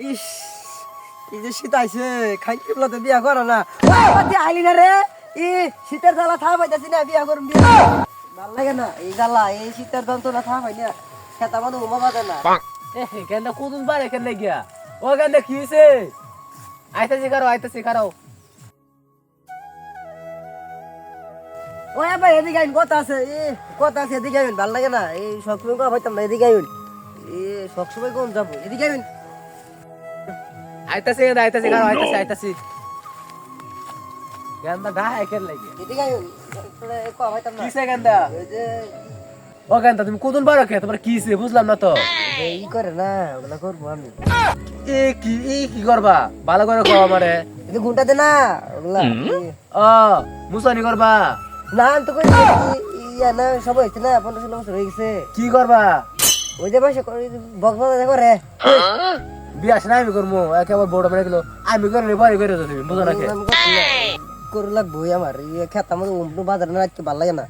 ইস যে শীত আইছে খাইতে বলতে বিয়া করো না। ওই বাদ দিয়ে আইলি না রে? ই শীতের জ্বালা থা পাইতাছি না বিয়া বিয়া ভালো লাগে না এই জ্বালা এই শীতের যন্ত্রণা থা পাই না খেতা মানুষ ঘুমা বাজে না। কেন কুদুন বারে কেন গিয়া? ও কেন কি হইছে? আইতাছি কারও আইতাছি কারও। ওই আবার এদিকে আইন কথা আছে এ কথা আছে এদিকে আইন ভালো লাগে না এই সবসময় কথা পাইতাম না এদিকে আইন। এ সবসময় কোন যাব এদিকে আইন। আইতাছি কেন আইতাছি কারও আইতাছি আইতাছি। কেন গা কেন লাগি। এদিকে আইন কথা পাইতাম না। কিসে ওই যে ও কেন তুমি কুদুন বারে কে? তোমার কিসে বুঝলাম না তো। এই করে না ওগুলা করব আমি। এ কি এ কি করবা? ভালো করে কও আমারে। এই যে ঘুমটা দে না ওগুলা। ও মুসানি করবা? না তো কই ইয়া না সব হয়েছে না পনেরো ষোলো বছর হয়ে গেছে। কি করবা? ওই যে বসে বক্স বাজা করে। বিয়া না আমি করব একেবারে বড় মেরে গেল আমি করে বাড়ি করে তুমি বুঝো না কে? করে লাগবো আমার ইয়ে খেতা মতো উমটু বাজার না রাখতে ভালো লাগে না।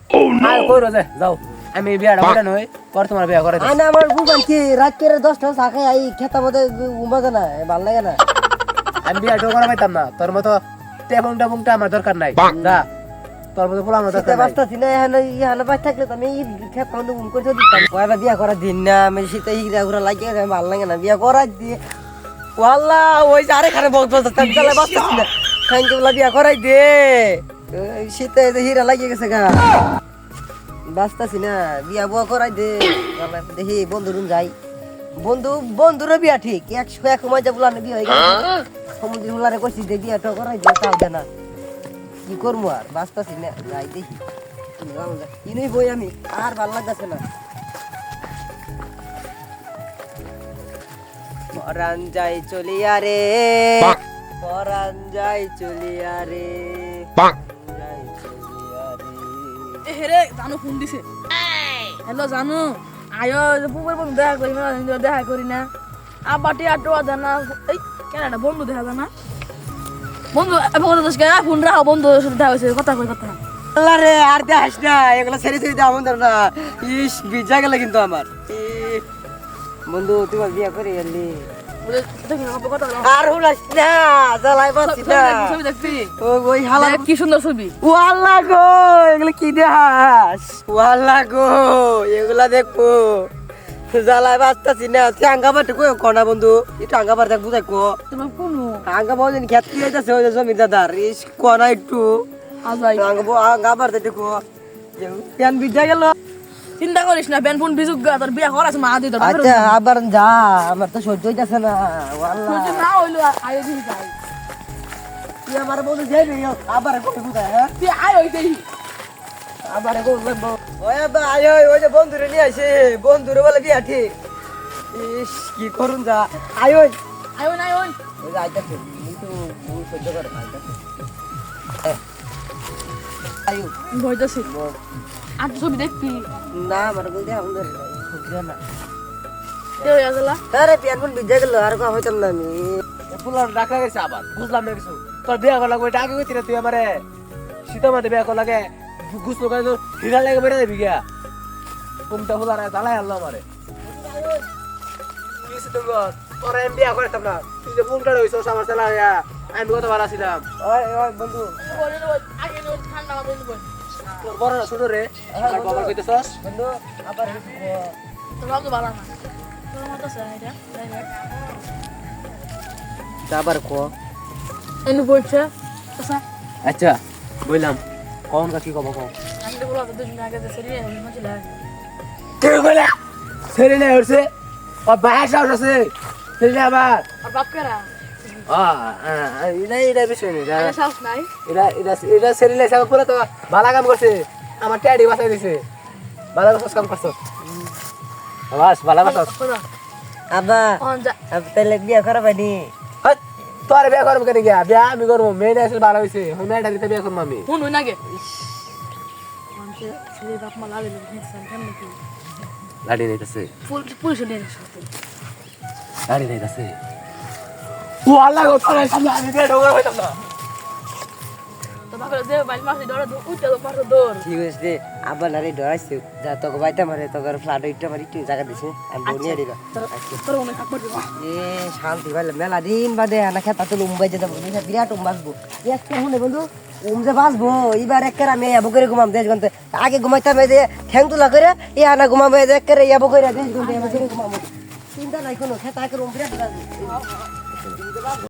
আর কইরো যে যাও। আমি বিয়াটা করে নই পর তোমার বিয়া করে। আনা আমার গুবান কি রাত করে দশটা শাখে আই খেতা মতো উম বাজে না ভালো লাগে না। আমি বিয়াটা করে পাইতাম না তোর মতো টেবুং টেবুংটা আমার দরকার নাই। যা। তোর মতো পোলা আমার শীতে দরকার নাই বাঁচতাছি না এখানে ইহানে বাঁচ থাকলে তো আমি করে দিতাম বিয়া করার দিন না আমি শীতে হিরা ঘুরা লাগিয়ে গেছে ভালো লাগে না। বিয়া করার দিয়ে ওয়াল্লা ওই যে আরেকখানে তার বলা বিয়া করাই দে। ওই শীতে যে হিরা লাগিয়ে গেছে গা। বাঁচতাছি না বিয়া বুয়া করাই দে। দেখি বন্ধুরুন যাই। বন্ধু বন্ধুরও বিয়া ঠিক। একশো এক সময় যে বুলানো বিয়া হয়ে গেছে। সমুদ্র হুলারে কইছি যে বিয়াটা করাই দে তাও না কি করব আর? বাঁচতাছি না। যাই দেখি। ইনুই বই আমি আর ভালো লাগতেছে না। পরান যাই চলিয়া রে। পরান যাই চলিয়া রে। হেরে জানু ফোন দিছে। হ্যালো জানু আয়ো পুকুর বন্ধু দেখা করি না দেখা করি না। আবাটি আটো জানা এই কেন বন্ধু দেখা জানা। বন্ধু কথা দোষ ফোন রাখো বন্ধু সাথে দেখা হয়েছে কথা কই কথা আল্লাহ রে আর দেখাস না এগুলো ছেড়ে ছেড়ে দেওয়া বন্ধু না। ইস বিজা গেল কিন্তু আমার। বন্ধু তুই বল বিয়া করে এলি। আর হুলাস না জ্বালাই পাচ্ছি না। দেখবি, ছবি দেখবি। ও ওই হালা কি সুন্দর ছবি। গো এগুলো কি দেখাস? ওয়াল্লা গো এগুলা দেখব। জ্বালাই বাঁচতাছি না। তুই আঙ্গা বাটে কই কনা বন্ধু? একটু আঙ্গা বার দেখ বুঝাই কো তোমার কোনো আঙ্গা বাবু খেত কি যাইতেছে ওই দাদার ইস কনা একটু। আঙ্গা বউ আঙ্গা প্যান বিদ্যা গেল। চিন্তা করিস না বেন ফোন বিজুক গা তোর বিয়া করা আছে মা দিই তোর আচ্ছা আবার যা আমার তো সহ্য হইতাছে না ওয়াল্লা। যদি না হইল আয়ো দিই যাই। তুই আমার বন্ধু যাইবি আবার কই বুঝায় হ্যাঁ? তুই আয় হইতেই আবার কই লাগবো ওই আয় যে বন্ধুরে নিয়ে বন্ধুরে বলে বিয়া ঠিক। ইস কি করুন যা। আয় ওই। আয় না আয় ওই যে আইতাছে কিন্তু ভুল সহ্য করে না আইতাছে আয়ু। ভয়তাছি আর ছবি দেখবি? না আমার বলতে আমাদের সহ্য না। আরে পিয়ান ফোন বিজা গেল আর কথা হইতাম না আমি। ফুলার ডাকা গেছে আবার বুঝলাম না কিছু। তোর বিয়া করা লাগবে ডাকে গেছি তুই আমারে। শীতের মধ্যে বিয়া করা লাগে গুছ করে তো হিরা লাগে বেড়ে দেবি গিয়া কোনটা ফুলার জ্বালাই আনলো আমারে। কিছু তো গর তোরা বিয়া করতাম না তুই যে ফোন করে হইছো আমার চালা হইয়া আমি কত ভালো আছিলাম। ওই ওই বন্ধু। আগে ঠান্ডা বন্ধ তোর বড় না ছোট রে। আমার বাবার কইতেছস? বন্ধু আবার তোর বাবু ভালো না তোর মতো আছে এটা কো? এনু বলছে আচ্ছা। আচ্ছা বললাম কোন কা কি কব কও আমি তো বলা দুদিন আগে যে হইছে ও বাস আছে নে আবার আর বাপ কেরা আরে সাহস আমার ট্যাডি বাঁচাই দিছে। ভালো কাম করছ বাস ভালো কথা আবা তাহলে বিয়া করা পাইনি তোর বিয়া করব কেন গিয়া? বিয়া আমি করব মেয়ে আসলে ভালো হইছে। আমি মেয়েটা দিতে বিয়া করব আমি। গাড়ি নিতেছে। পুলিশ গাড়ি নিতেছে। ও আল্লাহ সামনে আমি বিয়া হইতাম না তো বাকলে যে বাইল মাসি ডরে তো উঠে তো পারতো দৌড়। ঠিক আছে রে আব্বা নারে ডরাইছে যা তোকে বাইতে মারে তোকে ফ্লাট ইটটা মারি একটু জায়গা দিছে। আমি বনিয়ে দিল তোর মনে থাকবার দিবা। এ শান্তি ভাই মেলা দিন বাদে আনা খেতা তো উম্বাই যেতে পারব বিরাট উম বাঁচবো একটা শুনে বন্ধু উম যে বাঁচবো এবার একের আমি ইয়াবো করে ঘুমাম দেশ গন্তে। আগে ঘুমাইতাম এই যে ঠ্যাং তুলা করে আনা ঘুমাম এই যে করে দেশ গন্তে ইয়াবো করে ঘুমাবো চিন্তা নাই কোনো খেতা একের উম বিরাট বাঁচবো।